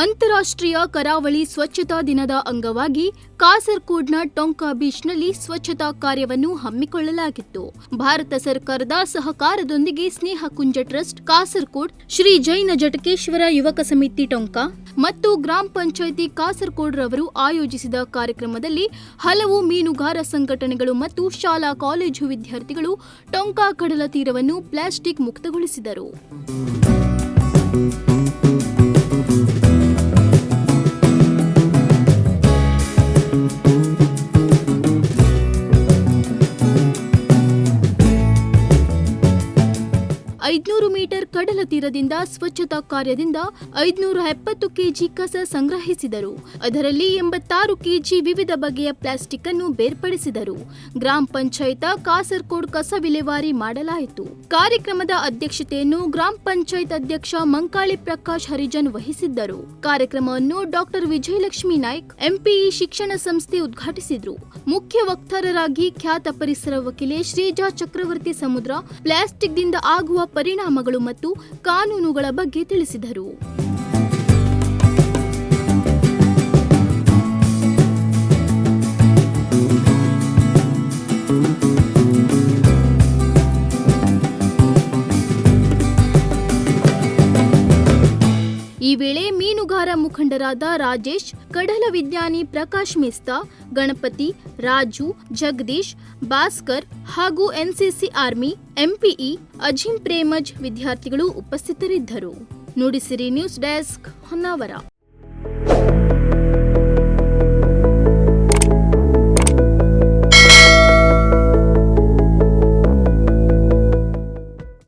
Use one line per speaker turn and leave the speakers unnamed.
ಅಂತಾರಾಷ್ಟ್ರೀಯ ಕರಾವಳಿ ಸ್ವಚ್ಛತಾ ದಿನದ ಅಂಗವಾಗಿ ಕಾಸರ್ಕೋಡ್ನ ಟೊಂಕಾ ಬೀಚ್ನಲ್ಲಿ ಸ್ವಚ್ಛತಾ ಕಾರ್ಯವನ್ನು ಹಮ್ಮಿಕೊಳ್ಳಲಾಗಿತ್ತು. ಭಾರತ ಸರ್ಕಾರದ ಸಹಕಾರದೊಂದಿಗೆ ಸ್ನೇಹ ಕುಂಜ ಟ್ರಸ್ಟ್ ಕಾಸರ್ಕೋಡ್ ಶ್ರೀ ಜೈನ ಜಟಕೇಶ್ವರ ಯುವಕ ಸಮಿತಿ ಟೊಂಕಾ ಮತ್ತು ಗ್ರಾಮ ಪಂಚಾಯಿತಿ ಕಾಸರ್ಕೋಡ್ ರವರು ಆಯೋಜಿಸಿದ ಕಾರ್ಯಕ್ರಮದಲ್ಲಿ ಹಲವು ಮೀನುಗಾರ ಸಂಘಟನೆಗಳು ಮತ್ತು ಶಾಲಾ ಕಾಲೇಜು ವಿದ್ಯಾರ್ಥಿಗಳು ಟೊಂಕಾ ಕಡಲ ತೀರವನ್ನು ಪ್ಲಾಸ್ಟಿಕ್ ಮುಕ್ತಗೊಳಿಸಿದರು. ಐದ್ನೂರು ಮೀಟರ್ ಕಡಲ ತೀರದಿಂದ ಸ್ವಚ್ಛತಾ ಕಾರ್ಯದಿಂದ ಐದ್ನೂರ ಎಪ್ಪತ್ತು ಕೆಜಿ ಕಸ ಸಂಗ್ರಹಿಸಿದರು. ಅದರಲ್ಲಿ ಎಂಬತ್ತಾರು ಕೆಜಿ ವಿವಿಧ ಬಗೆಯ ಪ್ಲಾಸ್ಟಿಕ್ ಅನ್ನು ಬೇರ್ಪಡಿಸಿದರು. ಗ್ರಾಮ ಪಂಚಾಯತ ಕಾಸರ್ಕೋಡ್ ಕಸ ವಿಲೇವಾರಿ ಮಾಡಲಾಯಿತು. ಕಾರ್ಯಕ್ರಮದ ಅಧ್ಯಕ್ಷತೆಯನ್ನು ಗ್ರಾಮ ಪಂಚಾಯತ್ ಅಧ್ಯಕ್ಷ ಮಂಕಾಳಿ ಪ್ರಕಾಶ್ ಹರಿಜನ್ ವಹಿಸಿದ್ದರು. ಕಾರ್ಯಕ್ರಮವನ್ನು ಡಾಕ್ಟರ್ ವಿಜಯಲಕ್ಷ್ಮಿ ನಾಯ್ಕ್, ಎಂಪಿಇ ಶಿಕ್ಷಣ ಸಂಸ್ಥೆ ಉದ್ಘಾಟಿಸಿದ್ರು. ಮುಖ್ಯ ವಕ್ತಾರರಾಗಿ ಖ್ಯಾತ ಪರಿಸರ ವಕೀಲೆ ಶ್ರೀಜಾ ಚಕ್ರವರ್ತಿ ಸಮುದ್ರ ಪ್ಲಾಸ್ಟಿಕ್ದಿಂದ ಆಗುವ ಪರಿಣಾಮಗಳು ಮತ್ತು ಕಾನೂನುಗಳ ಬಗ್ಗೆ ತಿಳಿಸಿದರು. ಈ ವೇಳೆ ಮೀನುಗಾರ ಮುಖಂಡರಾದ ರಾಜೇಶ್, ಕಡಲ ವಿಜ್ಞಾನಿ ಪ್ರಕಾಶ್ ಮಿಸ್ತಾ, ಗಣಪತಿ, ರಾಜು, ಜಗದೀಶ್, ಭಾಸ್ಕರ್ ಹಾಗೂ NCC army, MPE Azim Premji ವಿದ್ಯಾರ್ಥಿಗಳು ಉಪಸ್ಥಿತರಿದ್ದರು. Nudisiri news desk Honnavar.